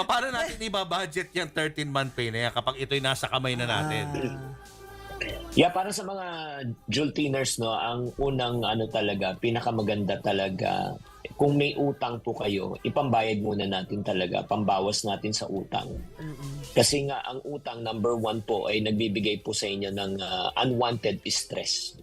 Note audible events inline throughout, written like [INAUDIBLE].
Pa- Paano natin iba-budget yung 13-month pay na yan kapag ito'y nasa kamay na natin? Ah. Yeah, para sa mga Jultiners, no, ang unang ano talaga, pinakamaganda talaga, kung may utang po kayo, ipambayad muna natin talaga, pambawas natin sa utang. Kasi nga, ang utang, number one po, ay nagbibigay po sa inyo ng ah, unwanted stress.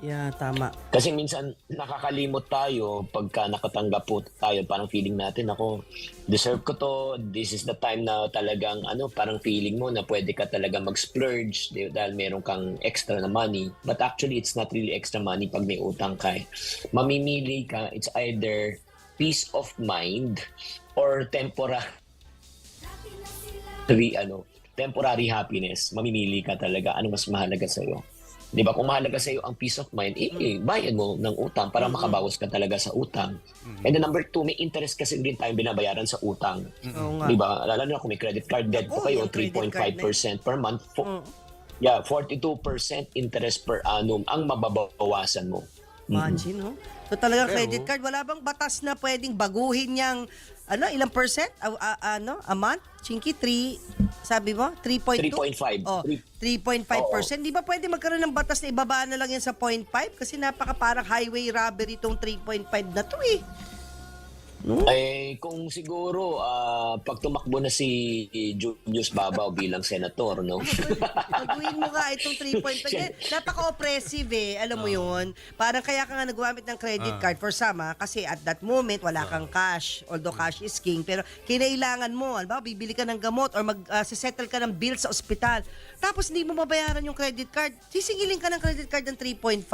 Yeah, tama. Kasi minsan nakakalimot tayo pagka nakatanggap po tayo. Parang feeling natin ako, deserve ko to. This is the time na talagang ano, parang feeling mo na pwede ka talaga mag-splurge dahil meron kang extra na money. But actually, it's not really extra money pag may utang ka. eh. Mamimili ka, it's either peace of mind or [LAUGHS] temporary ano, temporary happiness. Mamimili ka talaga. Ano mas mahalaga sa'yo? Di ba? Kung mahalaga sa iyo ang peace of mind, eh, eh, bayad mo ng utang para makabawas ka talaga sa utang. And then number two, may interest kasi din tayong binabayaran sa utang. Nga. Di ba? Lalo na kung may credit card debt po kayo, yung credit card na 3.5% per month. Fo- Mm. Yeah, 42% interest per annum ang mababawasan mo. Imagine, no? So talagang Pero- credit card, wala bang batas na pwedeng baguhin yang ano, ilang percent? A, a- ano, a month? Chinky, 3, sabi mo? 3.2? 3.5. Oh, 3.5%. Di ba pwede magkaroon ng batas na ibaba na lang yan sa 0.5? Kasi napaka parang highway robbery itong 3.5 na to eh. Eh, kung siguro, ah, pag tumakbo na si Julius Babaw bilang senator, no? Baguhin mo nga itong 3.5. [LAUGHS] Eh, Napaka-oppressive eh. Alam mo yun? Parang kaya ka nga nagumamit ng credit Ah. card for some ah, kasi at that moment wala kang cash. Although cash is king. Pero kinailangan mo. Alam bibili ka ng gamot or mag-settle ka ng bill sa ospital. Tapos hindi mo mabayaran yung credit card. Sisingilin ka ng credit card ng 3.5.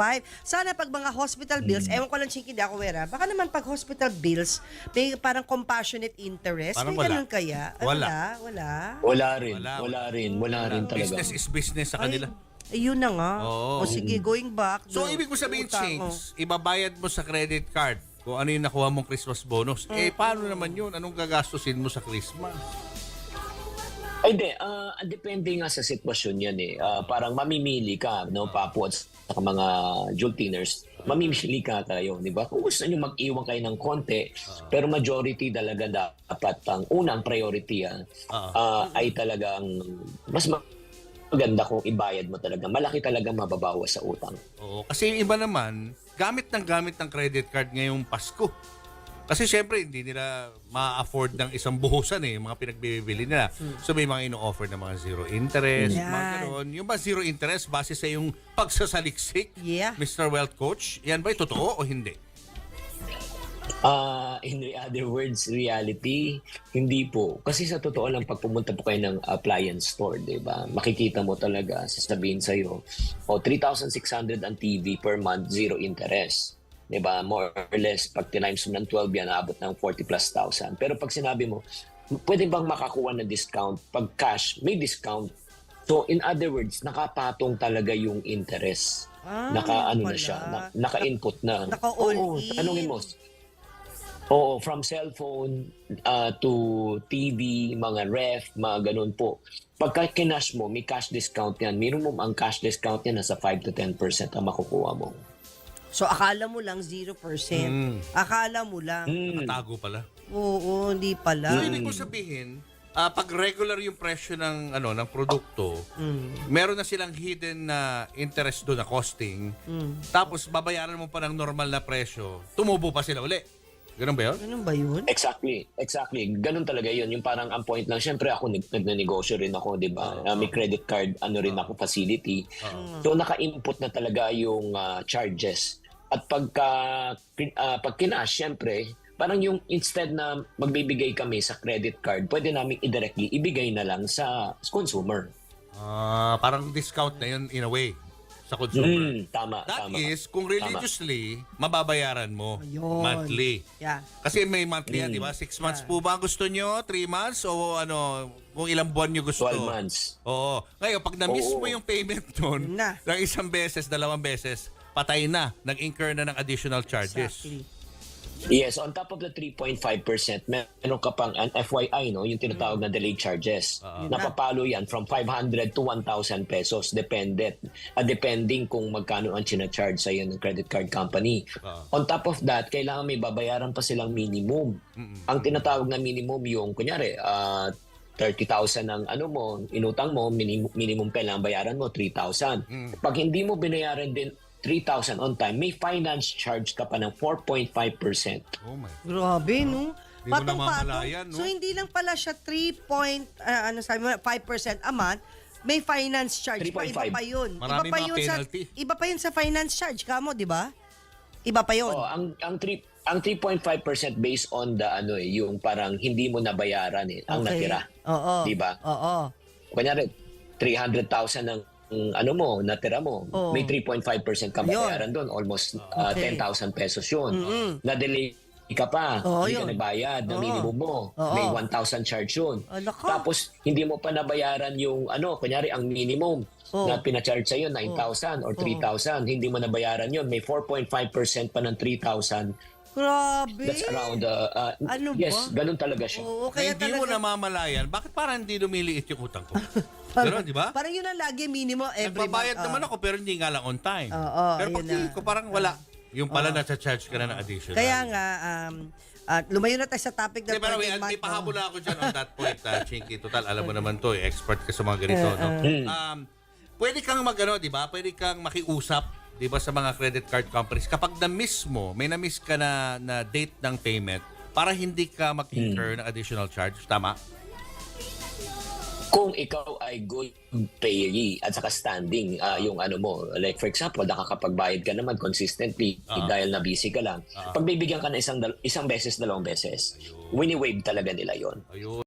Sana pag mga hospital bills, ewan ko lang chinky, di ako wera. Baka naman pag hospital bills, may parang compassionate interest. Parang may wala. ganun kaya? Ah, Wala. Wala. Wala. Wala rin. Wala. Wala, rin. Wala, rin talaga. Business is business sa kanila. Ay, ayun na nga. Oo. O sige, going back. So, ibig mo sabihin, utang, Chinks, ibabayad mo sa credit card kung ano yung nakuha mong Christmas bonus. Eh, paano naman yun? Anong gagastusin mo sa Christmas? Ay, hindi. Ah, depende nga sa sitwasyon yan eh. Ah, parang mamimili ka, no, papo at sa mga Jultiners. Mamimili ka kayo, di ba? Kung gusto nyo mag-iwan kayo ng konti, pero majority talaga dapat ang unang priority ah, Ah. ah, ay talagang mas ma- maganda kung ibayad mo talaga. Malaki talaga mababawas sa utang. Oo. Kasi yung iba naman, gamit ng gamit ng credit card ngayong Pasko. Kasi syempre, hindi nila ma-afford ng isang buhusan eh, yung mga pinagbibili nila. So may mga ino-offer ng mga zero interest, Yan. mga ganun. Yung ba zero interest base sa yung pagsasaliksik, Yeah. Mr. Wealth Coach, yan ba'y totoo o hindi? Ah, in other words, reality, hindi po. Kasi sa totoo lang, pag pumunta po kayo ng appliance store, di ba? Makikita mo talaga, sasabihin sa'yo, o 3,600 ang TV per month, zero interest. Di ba? More or less, pag tinimes mo ng 12 yan, naabot ng 40 plus thousand. Pero pag sinabi mo, pwede bang makakuha ng discount? Pag cash, may discount. So, in other words, nakapatong talaga yung interest. Ah, naka ano na pala. siya, na- naka-input na. Naka-all Oo, in. tanungin mo. Oo, from cellphone uh, to TV, mga ref, mga ganun po. Pagka kinash mo, may cash discount yan. Minimum ang cash discount yan nasa 5 to 10% ang makukuha mo. So, akala mo lang 0%. Mm. Akala mo lang. Mm. Nakatago pala. Oo, hindi pala. So, ibig mo sabihin, ah, pag regular yung presyo ng ano ng produkto, Mm. meron na silang hidden na interest doon na costing. Mm. Tapos babayaran mo pa ng normal na presyo. Tumubo pa sila uli. Ganun ba 'yon? Ganun ba yun? Exactly, exactly. Ganun talaga yun. Yung parang ang point lang, syempre ako nag- nagnegosyo rin ako, di ba? Uh, may credit card, ano rin ako, facility. So naka-input na talaga yung ah, charges. At pagka uh, pag kinash, syempre, parang yung instead na magbibigay kami sa credit card, pwede namin i-directly ibigay na lang sa consumer. Ah, parang discount na 'yun in a way sa consumer. Mm, tama, That tama. is, kung religiously, mababayaran mo Ayun. monthly. Yeah. Kasi may monthly yan, di ba? Six months po ba gusto nyo? Three months? O ano, kung ilang buwan nyo gusto? 12 months. Oo. Ngayon, pag na-miss Oo. mo yung payment nun, na. ng isang beses, dalawang beses, patay na. Nag-incur na ng additional charges. Exactly. Yes, on top of the 3.5%, meron ka pang an FYI, no, yung tinatawag na delayed charges. Napapalo yan from 500 to 1,000 pesos dependent. ah, depending kung magkano ang charge sa ng credit card company. On top of that, kailangan may babayaran pa silang minimum. Ang tinatawag na minimum yung kunyari, ah 30,000 ang ano mo, inutang mo, minimum, minimum kailangan bayaran mo 3,000. Pag hindi mo binayaran din 3,000 on time, may finance charge ka pa ng 4.5%. Oh my. Grabe, no? Di mo namamalayan, no? So, hindi lang pala siya 3 point, ah, ano sabi mo, 5% a month, may finance charge pa. Iba 3.5. pa yun. Maraming iba pa mga yun penalty. Sa, iba pa yun sa finance charge, kamo, di ba? Iba pa yun. Oh, ang ang 3 ang 3.5% based on the ano eh, yung parang hindi mo nabayaran eh, ang Okay. natira. Oo. Di ba? Oo. Kunyari 300,000 ang ano mo, natira mo, Oo. may 3.5% ka bayaran doon, almost uh, Okay. 10,000 pesos yun. Na-delay ka pa, Oo, hindi yun. ka nagbayad, na Oo. minimum mo, Oo. may 1,000 charge yun. Ala ka. Tapos, hindi mo pa nabayaran yung, ano, kunyari, ang minimum Oo. na pinacharge sa'yo, 9,000 or 3,000, hindi mo nabayaran yun, may 4.5% pa ng 3,000. Grabe. That's around, uh, uh, Ano yes, ba? ganun talaga siya. Oo, Kaya kaya hindi mo talaga. namamalayan, bakit parang hindi lumiliit yung utang ko? [LAUGHS] Gano'n, di ba? Parang yun ang lagi minimum every Nagbabayad month. naman Ah. ako pero hindi nga lang on time. Oo, pero pag ayun tingin na. ko parang wala. Yung pala nasa-charge ka na ng additional. Kaya nga, um, at lumayo na tayo sa topic Hindi, na pero may, pwedeng may mat- pahabol ako dyan on that point, uh, Chinky. Total, alam mo [LAUGHS] naman to, eh, expert ka sa mga ganito. no? Um, pwede kang magano, di ba? Pwede kang makiusap, di ba, sa mga credit card companies. Kapag na-miss mo, may na-miss ka na, na date ng payment, para hindi ka mag-incur ng additional charge. Tama? kung ikaw ay good payee at saka standing ah, yung ano mo like for example nakakapagbayad ka naman consistently Ah. dahil na busy ka lang pagbibigyan ka na isang isang beses dalawang beses wini-waive talaga nila yon Ayun.